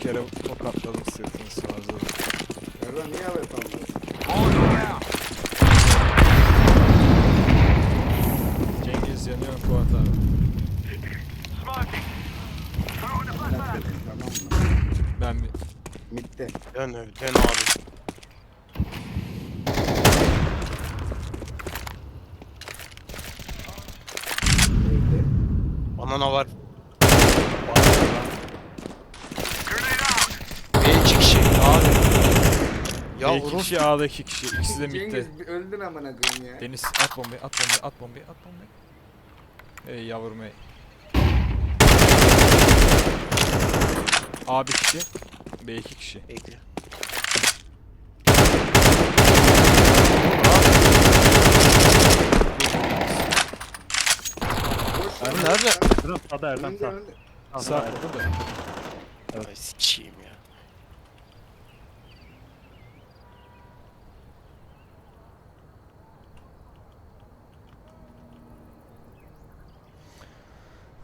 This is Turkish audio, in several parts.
kere tokatladım sırtını sıvazladım. Erdoğan niye haber kalmıyor? Cengiz yanıyor Fuat abi. Tamam mı? Ben bir... Mitte. Dön, dön abi. Neydi? Banana var. İki kişi abi. Ya Ya iki Urus kişi A'da iki kişi. İkisi de midde. Cengiz bir öldün amına koyayım ya. Deniz at bombayı at bombayı at bombayı at bombayı. Ey yavrum ey. A bir kişi. B iki kişi. Bekle. Boş Abi ver, nerede? Erdem sağda Erdem Önünde, sağ. önünde. Sağ, Sağ burada da. Ay sıçayım ya.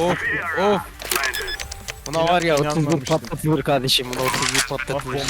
Of of. Buna var ya İnan- 31 inanmamıştım. patlatılır kardeşim. Buna 31 Ah patlatılır. bombayı